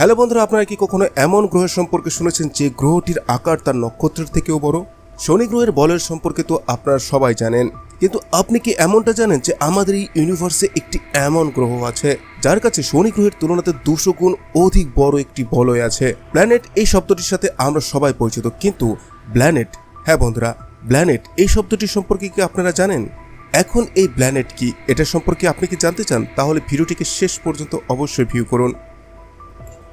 Hello বন্ধুরা, আপনারা কি কখনো এমন গ্রহের সম্পর্কে শুনেছেন যে গ্রহটির আকার তার নক্ষত্রের থেকেও বড়? শনি গ্রহের বলের সম্পর্কে তো আপনারা সবাই জানেন। কিন্তু আপনি কি এমনটা জানেন যে আমাদের এই ইউনিভার্সে একটি এমন গ্রহ আছে, যার কাছে শনি গ্রহের তুলনাতে দুশো গুণ অধিক বড় একটি বলয় আছে? প্ল্যানেট এই শব্দটির সাথে আমরা সবাই পরিচিত, কিন্তু প্ল্যানেট হ্যাঁ বন্ধুরা প্ল্যানেট এই শব্দটি সম্পর্কে কি আপনারা জানেন? এখন এই প্ল্যানেট কি, এটা সম্পর্কে আপনি কি জানতে চান? তাহলে ভিডিওটিকে শেষ পর্যন্ত অবশ্যই ভিউ করুন।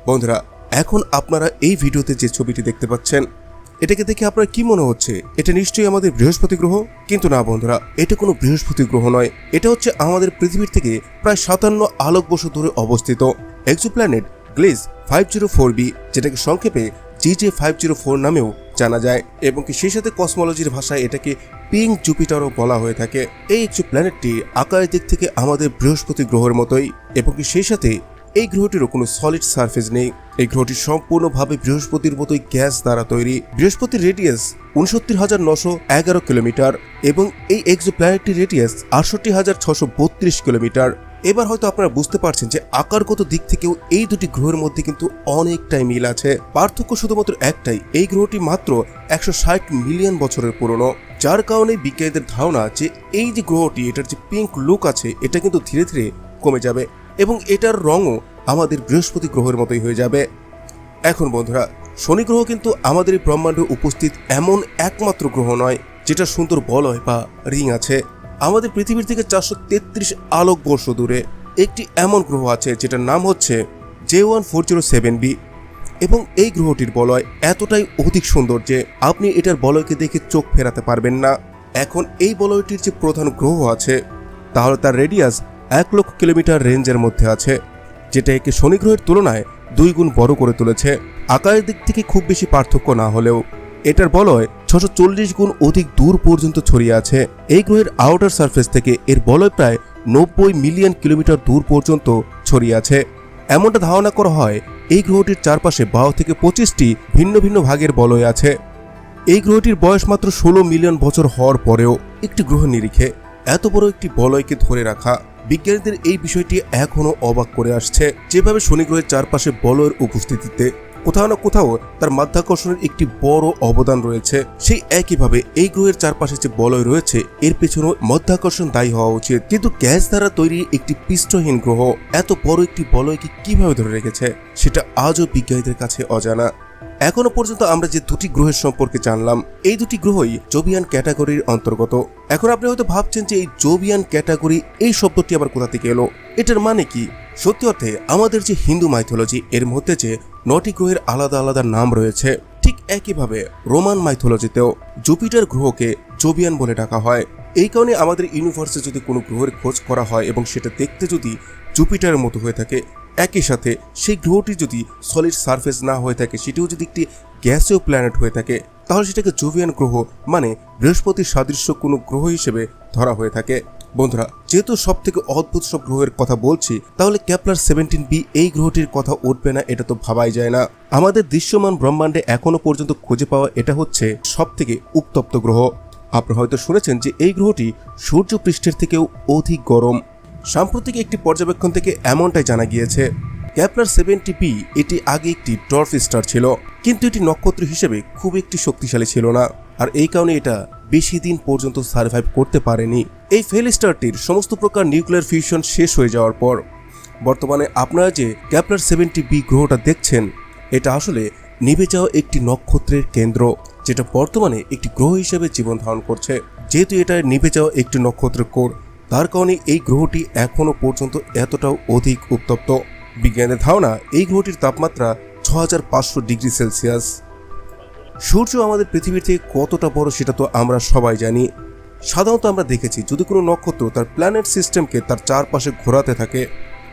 বন্ধুরা, এখন আপনারা এই ভিডিওতে যে ছবিটি দেখতে পাচ্ছেন, এটাকে দেখে আপনার কি মনে হচ্ছে? এটা নিশ্চয়ই আমাদের বৃহস্পতি গ্রহ? কিন্তু না বন্ধুরা, এটা কোনো বৃহস্পতি গ্রহ নয়। এটা হচ্ছে আমাদের পৃথিবীর থেকে প্রায় সাতান্ন আলোক আলোকবর্ষ দূরে অবস্থিত exoplanet Gliese five zero four B যেটাকে সংক্ষেপে G J five zero four নামেও জানা যায়, এবং কি সেই সাথে কসমোলজির ভাষায় এটাকে পিঙ্ক জুপিটারও বলা হয়ে থাকে। এই একটি প্ল্যানেটটি আকারের দিক থেকে আমাদের বৃহস্পতি গ্রহের মতোই, এবং কি সেই সাথে এই গ্রহটিরও কোনো সলিড সারফেস নেই। এই গ্রহটি সম্পূর্ণভাবে বৃহস্পতির মতোই গ্যাস দ্বারা তৈরি। বৃহস্পতির রেডিয়াস উনসত্তর হাজার নশো এগারো কিলোমিটার এবং এই এক্সো প্ল্যানেটটির রেডিয়াস আটষট্টি হাজার ছশো বত্রিশ কিলোমিটার। এবার হয়তো আপনারা বুঝতে পারছেন যে আকারগত দিক থেকেও এই দুটি গ্রহের মধ্যে কিন্তু অনেকটাই মিল আছে। পার্থক্য শুধুমাত্র একটাই, এই গ্রহটি মাত্র একশো ষাট মিলিয়ন বছরের পুরনো। যার কারণে বিজ্ঞানীদের ধারণা যে এই যে গ্রহটি, এটার যে পিঙ্ক লুক আছে, এটা কিন্তু ধীরে ধীরে কমে যাবে। এবং এটার রঙও আমাদের বৃহস্পতি গ্রহের মতোই হয়ে যাবে। এখন বন্ধুরা, শনি গ্রহ কিন্তু আমাদের এই ব্রহ্মাণ্ডে উপস্থিত এমন একমাত্র গ্রহ নয়, যেটা সুন্দর বলয় বা রিং আছে। আমাদের পৃথিবীর থেকে চারশো তেত্রিশ আলোক বর্ষ দূরে একটি এমন গ্রহ আছে, যেটার নাম হচ্ছে J one four zero seven B. এবং এই গ্রহটির বলয় এতটাই অধিক সুন্দর যে আপনি এটার বলয়কে দেখে চোখ ফেরাতে পারবেন না। এখন এই বলয়টির যে প্রধান গ্রহ আছে, তাহলে তার রেডিয়াস এক লক্ষ কিলোমিটার রেঞ্জের মধ্যে আছে, যেটা একে শনি গ্রহের তুলনায় দুই গুণ বড় করে তুলেছে। আকারের দিক থেকে খুব বেশি পার্থক্য না হলেও এটার বলয় ছশো চল্লিশ গুণ অধিক দূর পর্যন্ত ছড়িয়ে আছে। এই গ্রহের আউটার সারফেস থেকে এর বলয় প্রায় নব্বই মিলিয়ন কিলোমিটার দূর পর্যন্ত ছড়িয়ে আছে। এমনটা ধারণা করা হয়, এই গ্রহটির চারপাশে বারো থেকে পঁচিশটি ভিন্ন ভিন্ন ভাগের বলয় আছে। এই গ্রহটির বয়স মাত্র ষোলো মিলিয়ন বছর হওয়ার পরেও একটি গ্রহ নিরিখে। এত বড় একটি বলয়কে ধরে রাখা বিজ্ঞানীদের এই বিষয়টি এখনও অবাক করে আসছে। যেভাবে শনি গ্রহের চারপাশে বলয়ের উপস্থিতিতে কোথাও না কোথাও তার মাধ্যাকর্ষণের একটি বড় অবদান রয়েছে, সেই একইভাবে এই গ্রহের চারপাশে যে বলয় রয়েছে, এর পেছনেও মাধ্যাকর্ষণ দায়ী হওয়া উচিত। কিন্তু গ্যাস দ্বারা তৈরি একটি পৃষ্ঠহীন গ্রহ এত বড় একটি বলয়কে কীভাবে ধরে রেখেছে, সেটা আজও বিজ্ঞানীদের কাছে অজানা। এখনও পর্যন্ত আমরা যে দুটি গ্রহের সম্পর্কে জানলাম, এই দুটি গ্রহই জোবিয়ান ক্যাটাগরির অন্তর্গত। এখন আপনি হয়তো ভাবছেন যে এই জোবিয়ান ক্যাটাগরি এই শব্দটি আবার কোথা থেকে এলো? এটার মানে কি? সত্যি অর্থে আমাদের যে হিন্দু মাইথোলজি এর মধ্যে যে নটি গ্রহের আলাদা আলাদা নাম রয়েছে, ঠিক একইভাবে রোমান মাইথোলজিতেও জুপিটার গ্রহকে জোবিয়ান বলে ডাকা হয়। এই কারণে আমাদের ইউনিভার্সে যদি কোনো গ্রহের খোঁজ করা হয় এবং সেটা দেখতে যদি জুপিটারের মতো হয়ে থাকে একই সাথে সেই গ্রহটি যদি সলিড সারফেস না হয়ে থাকে, সেটিও যদি একটি গ্যাসীয় প্ল্যানেট হয়ে থাকে, তাহলে সেটাকে জোভিয়ান গ্রহ মানে বৃহস্পতির সাদৃশ্য কোনো গ্রহ হিসেবে ধরা হয়ে থাকে। বন্ধুরা, যেহেতু সব থেকে অদ্ভুত সব গ্রহের কথা বলছি, তাহলে ক্যাপলার সেভেন্টিন বি এই গ্রহটির কথা উঠবে না, এটা তো ভাবাই যায় না। আমাদের দৃশ্যমান ব্রহ্মাণ্ডে এখনও পর্যন্ত খুঁজে পাওয়া এটা হচ্ছে সব থেকে উত্তপ্ত গ্রহ। আপনারা হয়তো শুনেছেন যে এই গ্রহটি সূর্য পৃষ্ঠের থেকেও অধিক গরম। সাম্প্রতিক একটি পর্যবেক্ষণ থেকে এমনটাই জানা গিয়েছে ক্যাপলার সেভেন্টি পি এটি আগে একটি ডর্ফ স্টার ছিল, কিন্তু এটি নক্ষত্র হিসেবে খুব একটি শক্তিশালী ছিল না, আর এই কারণে এটা বেশি দিন পর্যন্ত সার্ভাইভ করতে পারেনি। এই ফেল স্টারটির সমস্ত প্রকার নিউক্লিয়ার ফিউশন শেষ হয়ে যাওয়ার পর, বর্তমানে আপনারা যে ক্যাপলার সেভেন্টি বি গ্রহটা দেখছেন, এটা আসলে নিভে যাওয়া একটি নক্ষত্রের কেন্দ্র, যেটা বর্তমানে একটি গ্রহ হিসেবে জীবন ধারণ করছে। যেহেতু এটা নিভে যাওয়া একটি নক্ষত্রের কোর তার কারণে এই গ্রহটি এখনও পর্যন্ত এতটাও অধিক উত্তপ্ত। বিজ্ঞানের ধারণা, এই গ্রহটির তাপমাত্রা ছ হাজার পাঁচশো ডিগ্রি সেলসিয়াস। সূর্য আমাদের পৃথিবীর থেকে কতটা বড় সেটা তো আমরা সবাই জানি। সাধারণত আমরা দেখেছি, যদি কোনো নক্ষত্র তার প্ল্যানেট সিস্টেমকে তার চারপাশে ঘোরাতে থাকে,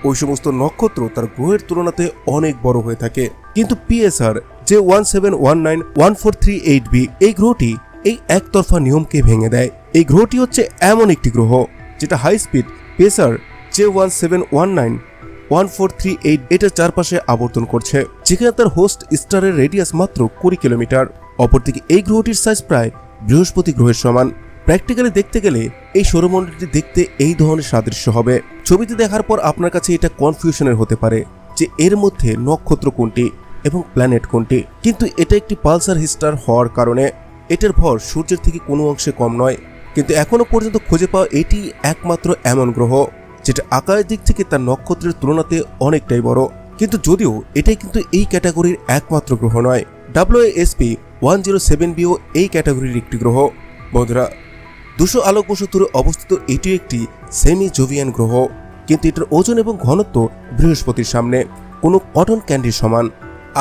ওই সমস্ত নক্ষত্র তার গ্রহের তুলনাতে অনেক বড় হয়ে থাকে। কিন্তু PSR J one seven one nine one four three eight B এই গ্রহটি এই একতরফা নিয়মকে ভেঙে দেয় এই গ্রহটি হচ্ছে এমন একটি গ্রহ যেটা high speed pulsar J one seven one nine one four three eight এটার চারপাশে আবর্তন করছে, যেখানে তার হোস্ট স্টারের রেডিয়াস মাত্র কুড়ি কিলোমিটার। অপরদিকে এই গ্রহটির সাইজ প্রায় বৃহস্পতি গ্রহের সমান। প্র্যাকটিক্যালি দেখতে গেলে এই সৌরমণ্ডলটি দেখতে এই ধরনের সাদৃশ্য হবে। ছবিতে দেখার পর আপনার কাছে এটা কনফিউশনের হতে পারে যে এর মধ্যে নক্ষত্র কোনটি এবং প্ল্যানেট কোনটি। কিন্তু এটা একটি পালসার হিস্টার হওয়ার কারণে এটার ভর সূর্যের থেকে কোনো অংশে কম নয়। কিন্তু এখনও পর্যন্ত খুঁজে পাওয়া এটি একমাত্র এমন গ্রহ, যেটা আকারের দিক থেকে তার নক্ষত্রের তুলনাতে অনেকটাই বড়। কিন্তু যদিও এটাই কিন্তু এই ক্যাটাগরির একমাত্র গ্রহ নয়। WASP one zero seven bio এই ক্যাটাগরির একটি গ্রহ। বন্ধুরা, দুশো আলোকবর্ষ দূরে অবস্থিত এটি একটি সেমি জোভিয়ান গ্রহ। কিন্তু এটার ওজন এবং ঘনত্ব বৃহস্পতির সামনে। কোনো কটন ক্যান্ডির সমান।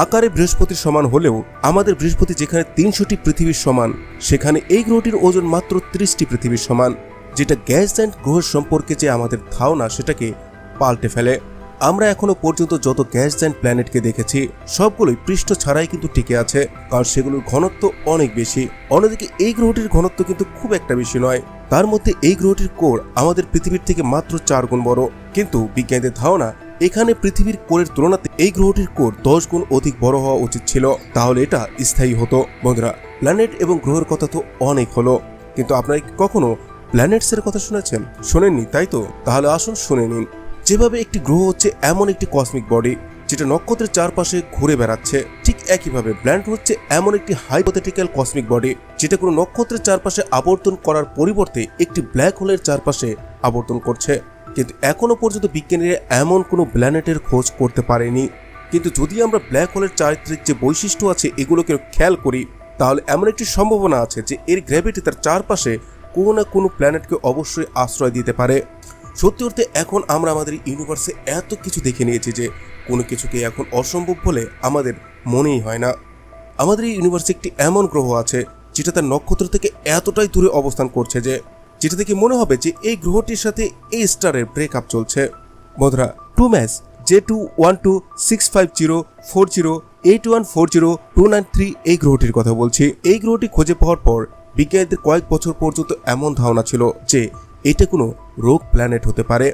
আকারে বৃহস্পতির সমান হলেও আমাদের বৃহস্পতি যেখানে তিনশোটি পৃথিবীর সমান, সেখানে এই গ্রহটির ওজন মাত্র ত্রিশটি পৃথিবীর সমান, যেটা গ্যাস অ্যান্ড গ্রহ সম্পর্কে যে আমাদের ধারণা সেটাকে পাল্টে ফেলে। আমরা এখনও পর্যন্ত যত গ্যাস জ্যান্ট প্ল্যানেটকে দেখেছি, সবগুলোই পৃষ্ঠ ছাড়াই কিন্তু টিকে আছে, কারণ সেগুলোর ঘনত্ব অনেক বেশি। অন্যদিকে এই গ্রহটির ঘনত্ব কিন্তু খুব একটা বেশি নয়। তার মধ্যে এই গ্রহটির কোর আমাদের পৃথিবীর থেকে মাত্র চার গুণ বড়। কিন্তু বিজ্ঞানীদের ধারণা এখানে পৃথিবীর কোরের তুলনাতে এই গ্রহটির কোর দশ গুণ অধিক বড় হওয়া উচিত ছিল, তাহলে এটা স্থায়ী হতো। বন্ধুরা প্ল্যানেট এবং গ্রহের কথা তো অনেক হলো, কিন্তু আপনারা কখনো প্ল্যানেটসের কথা শুনেছেন? শোনেননি, তাই তো? তাহলে আসুন শুনে নিন। যেভাবে একটি গ্রহ হচ্ছে এমন একটি কসমিক বডি যেটা নক্ষত্রের চারপাশে ঘুরে বেড়াচ্ছে, ঠিক একইভাবে প্ল্যানেট হচ্ছে এমন একটি হাইপোথেটিক্যাল কসমিক বডি যেটা কোনো নক্ষত্রের চারপাশে আবর্তন করার পরিবর্তে একটি ব্ল্যাক হোলের চারপাশে আবর্তন করছে। কিন্তু এখনও পর্যন্ত বিজ্ঞানীরা এমন কোনো প্ল্যানেটের খোঁজ করতে পারেনি। কিন্তু যদি আমরা ব্ল্যাক হোলের চারিত্রিক যে বৈশিষ্ট্য আছে এগুলোকে খেয়াল করি, তাহলে এমন একটি সম্ভাবনা আছে যে এর গ্র্যাভিটি তার চারপাশে কোনো না কোনো প্ল্যানেটকে অবশ্যই আশ্রয় দিতে পারে। সত্যি অর্থে এখন আমরা আমাদের ইউনিভার্সে এত কিছু দেখে নিয়েছি যে কোনো কিছুকে এখন অসম্ভব বলে আমাদের মনেই হয় না। আমাদের এই ইউনিভার্সে একটি এমন গ্রহ আছে, যেটা তার নক্ষত্র থেকে এতটাই দূরে অবস্থান করছে যে যেটা দেখে মনে হবে যে এই গ্রহটির সাথে এই স্টারের ব্রেকআপ চলছে। বন্ধুরা two MASS J two one two six five zero four zero eight one four zero two nine three এই গ্রহটির কথা বলছি। এই গ্রহটি খুঁজে পাওয়ার পর বিজ্ঞানীদের কয়েক বছর পর্যন্ত এমন ধারণা ছিল যে এটা কোনো রোগ প্ল্যানেট হতে পারে।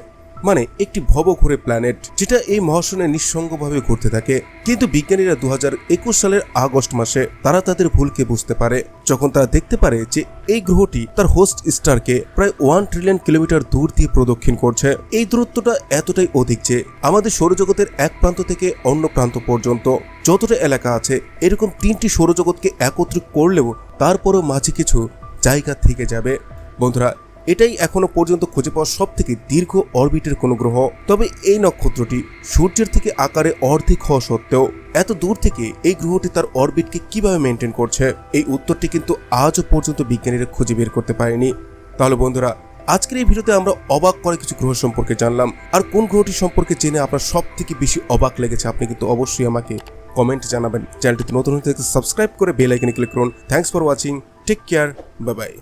মানে একটি ভব ঘুরে প্ল্যানেট যেটা এই মহাশূন্যে নিঃসঙ্গভাবে ঘুরতে থাকে। কিন্তু বিজ্ঞানীরা দু হাজার একুশ সালের আগস্ট মাসে তারা তাদের ভুলকে বুঝতে পারে। যখন তারা দেখতে পারে যে এই গ্রহটি তার হোস্ট স্টারকে প্রায় ওয়ান ট্রিলিয়ন কিলোমিটার দূর দিয়ে প্রদক্ষিণ করছে। এই দূরত্বটা এতটাই অধিক যে আমাদের সৌরজগতের এক প্রান্ত থেকে অন্য প্রান্ত পর্যন্ত যতটা এলাকা আছে, এরকম তিনটি সৌরজগৎকে একত্রিত করলেও তারপরও মাঝে কিছু জায়গা থেকে যাবে। বন্ধুরা এটাই এখনও পর্যন্ত খুঁজে পাওয়া সব থেকে দীর্ঘ অরবিটের কোনো গ্রহ। তবে এই নক্ষত্রটি সূর্যের থেকে আকারে অর্ধেক হওয়া সত্ত্বেও এত দূর থেকে এই গ্রহটি তার অরবিটকে কীভাবে মেনটেন করছে, এই উত্তরটি কিন্তু আজও পর্যন্ত বিজ্ঞানীরা খুঁজে বের করতে পারেনি। তাহলে বন্ধুরা, আজকের এই ভিডিওতে আমরা অবাক করে কিছু গ্রহ সম্পর্কে জানলাম, আর কোন গ্রহটি সম্পর্কে জেনে আপনার সব থেকে বেশি অবাক লেগেছে আপনি কিন্তু অবশ্যই আমাকে কমেন্ট জানাবেন। চ্যানেলটিতে নতুন হতে সাবস্ক্রাইব করে বেল আইকনে ক্লিক করুন। Thanks for watching take care bye bye